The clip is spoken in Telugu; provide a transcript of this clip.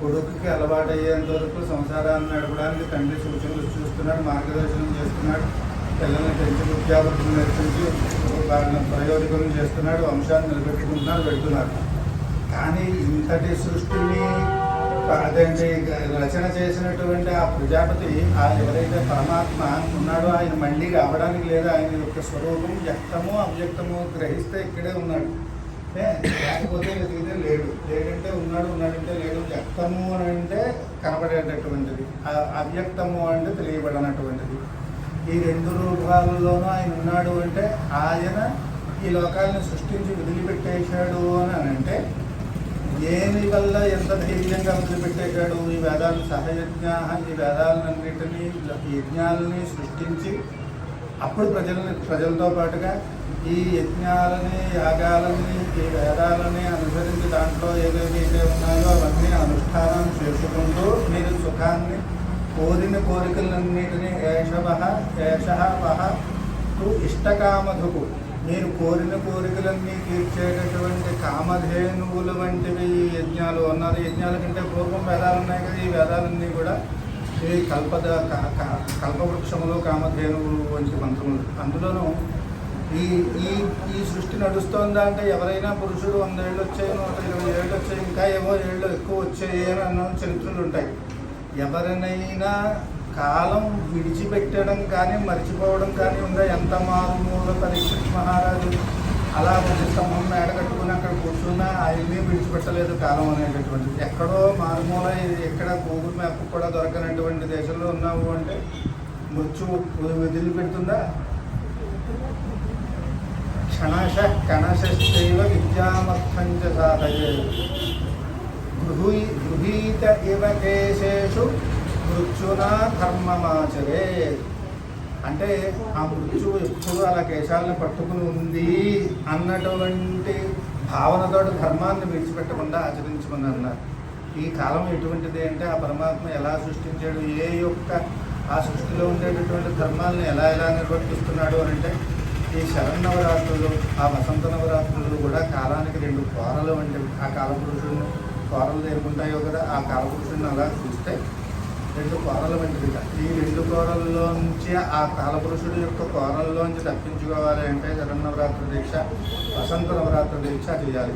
కొడుకుకి అలవాటు అయ్యేంత వరకు సంసారాన్ని నడపడానికి తండ్రి సూచనలు చూస్తున్నాడు మార్గదర్శనం చేస్తున్నాడు పిల్లల్ని పెంచి విద్యాబుద్ధులు నేర్పించి ప్రయోజకం చేస్తున్నాడు వంశాన్ని నిలబెట్టుకుంటున్నాడు పెడుతున్నారు కానీ ఇంతటి సృష్టిని అదేంటి రచన చేసినటువంటి ఆ ప్రజాపతి ఆ ఎవరైతే పరమాత్మ ఉన్నాడో ఆయన మళ్ళీ రావడానికి లేదా ఆయన యొక్క స్వరూపం వ్యక్తమో అవ్యక్తమో గ్రహిస్తే ఇక్కడే ఉన్నాడు. లేకపోతే వెతికితే లేడు. లేడంటే ఉన్నాడు ఉన్నాడంటే లేడు వ్యక్తము అని అంటే కనబడేటటువంటిది అవ్యక్తము అంటే తెలియబడనటువంటిది. ఈ రెండు రూపాలలోనూ ఆయన ఉన్నాడు అంటే ఆయన ఈ లోకాలను సృష్టించి వదిలిపెట్టేశాడు అని అంటే దేని వల్ల ఎంత ధైర్యంగా వదిలిపెట్టేశాడు? ఈ వేదాలు సహయజ్ఞ ఈ వేదాలన్నింటినీ యజ్ఞాలని సృష్టించి అప్పుడు ప్రజలని ప్రజలతో పాటుగా ఈ యజ్ఞాలని యాగాలని ఈ వేదాలని అనుసరించి దాంట్లో ఏవేవైతే ఉన్నాయో అవన్నీ అనుష్ఠానం చేసుకుంటూ మీరు సుఖాన్ని కోరిన కోరికలన్నిటినీ ఏషవ ఏష వహ ఇష్టకామధుకు. మీరు కోరిన కోరికలన్నీ తీర్చేటటువంటి కామధేనువులు వంటివి ఈ యజ్ఞాలు ఉన్నారు. యజ్ఞాల కంటే పూర్వం వేదాలు ఉన్నాయి కదా ఈ వేదాలన్నీ కూడా ఈ కల్పద క- కల్పవృక్షములు కామధేనువులు వంటి మంత్రములు. అందులోనూ ఈ ఈ ఈ సృష్టి నడుస్తోందా అంటే ఎవరైనా పురుషుడు వంద ఏళ్ళు వచ్చాయి నూట ఇరవై ఏళ్ళు వచ్చాయి ఇంకా ఏవో ఏళ్ళు ఎక్కువ వచ్చాయి అని అన్న చరిత్రలు ఉంటాయి. ఎవరినైనా కాలం విడిచిపెట్టడం కానీ మర్చిపోవడం కానీ ఉందా? ఎంత మారుమూల పరీక్ష మహారాజు? అలా ఒక స్తంభం మేడ కట్టుకుని పెట్టలేదు కాలం అనేటటువంటిది. ఎక్కడో మారుమూల ఇది ఎక్కడ గూగుల్ మ్యాప్ కూడా దొరకనటువంటి దేశంలో ఉన్నావు అంటే మృత్యు వదిలిపెడుతుందా? క్షణశ కణశైవ విద్యామర్థం చ సాధయే. గృహీ గృహీత ఇవ కేశేషు మృత్యునా ధర్మమాచరే. అంటే ఆ మృత్యువు ఎప్పుడు అలా కేశాలను పట్టుకుని ఉంది అన్నటువంటి భావనతో ధర్మాన్ని విడిచిపెట్టకుండా ఆచరించమని అన్నారు ఈ కాలం ఎటువంటిది అంటే ఆ పరమాత్మ ఎలా సృష్టించాడు ఏ యొక్క ఆ సృష్టిలో ఉండేటటువంటి ధర్మాలను ఎలా ఎలా నిర్వర్తిస్తున్నాడు అని అంటే ఈ శరన్నవరాత్రులు ఆ వసంత నవరాత్రులు కూడా కాలానికి రెండు కోరలు వంటివి. ఆ కాలపురుషుడిని కోరలు ఏముంటాయో కదా ఆ కాలపురుషుడిని అలా చూస్తే రెండు కోరలు వంటివి ఈ రెండు కోరల్లోంచి ఆ కాలపురుషుడి యొక్క కోరల్లోంచి తప్పించుకోవాలి అంటే జగన్నవరాత్రి దీక్ష వసంత నవరాత్రి దీక్ష చేయాలి.